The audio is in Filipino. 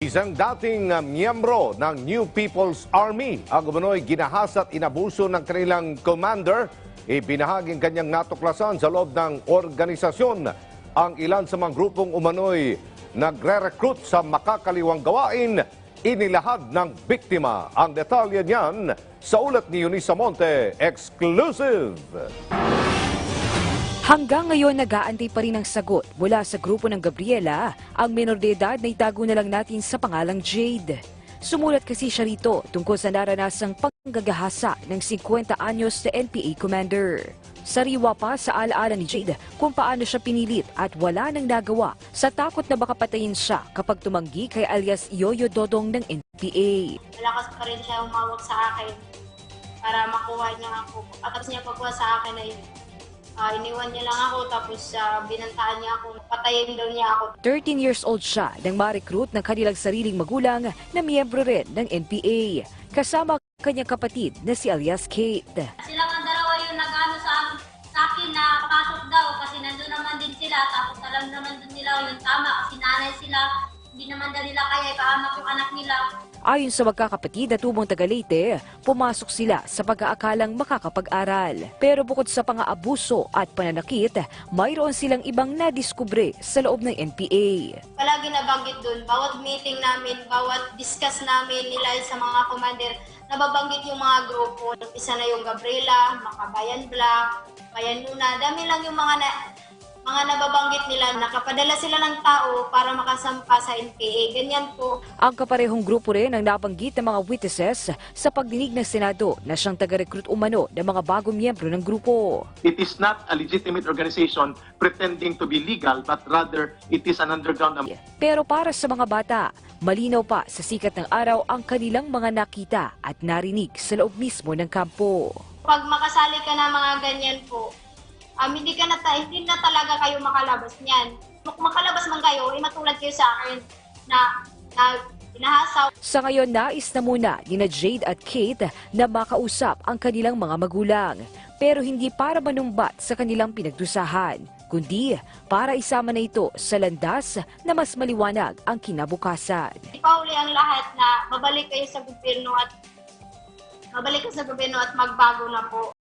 Isang dating uh, miyembro ng New People's Army ang umano'y ginahas at inabuso ng kanilang commander. Ibinahaging kanyang natuklasan sa loob ng organisasyon ang ilan sa mga grupong umano'y nagre-recruit sa makakaliwang gawain. Inilahad ng biktima. Ang detalye niyan sa ulat ni Eunice Monte, exclusive. Hanggang ngayon nag-aantay pa rin ang sagot mula sa grupo ng Gabriela, ang menor de edad na itago na lang natin sa pangalang Jade. Sumulat kasi siya rito tungkol sa naranasang panggagahasa ng 50 anyos na NPA commander. Sariwa pa sa alaala ni Jade kung paano siya pinilit at wala nang nagawa sa takot na baka patayin siya kapag tumanggi kay alias Yoyo Dodong ng NPA. malakas pa rin siya umawag sa akin para makuha niya ako. At niya pagkuha sa akin ay ah, iniwan niya lang ako tapos ah, binantaan niya ako. Patayin daw niya ako. 13 years old siya nang ma-recruit ng kanilang sariling magulang na miyembro rin ng NPA. Kasama ang kanyang kapatid na si alias Kate. Sila nga dalawa yung nag-ano sa, sa akin na pasok daw kasi nandun naman din sila. Tapos alam naman din nila yung tama. Hindi naman daw nila kaya ipaamak yung anak nila. Ayon sa magkakapatid na tubong taga Leyte, pumasok sila sa pag-aakalang makakapag-aral. Pero bukod sa pang-aabuso at pananakit, mayroon silang ibang nadiskubre sa loob ng NPA. palagi nabanggit doon, bawat meeting namin, bawat discuss namin nila sa mga commander, nababanggit yung mga grupo. Isa na yung Gabriela, Makabayan Black, Bayan Luna, dami lang yung mga na, mga nababanggit nila. Nakapadala sila ng tao para makasampa sa NPA. Ganyan po. Ang kaparehong grupo rin ang nabanggit ng mga witnesses sa pagdinig ng Senado na siyang taga-recruit umano ng mga bagong miyembro ng grupo. It is not a legitimate organization pretending to be legal, but rather it is an underground Pero para sa mga bata, malinaw pa sa sikat ng araw ang kanilang mga nakita at narinig sa loob mismo ng kampo. Pag makasali ka na mga ganyan po, um, hindi, ka na, ta- hindi na talaga kayo makalabas niyan. Kung makalabas man kayo, eh, matulad kayo sa akin na, na pinahasaw Sa ngayon, nais na muna ni na Jade at Kate na makausap ang kanilang mga magulang. Pero hindi para manumbat sa kanilang pinagdusahan, kundi para isama na ito sa landas na mas maliwanag ang kinabukasan. Ipauli ang lahat na mabalik kayo sa gobyerno at mabalik ka sa gobyerno at magbago na po.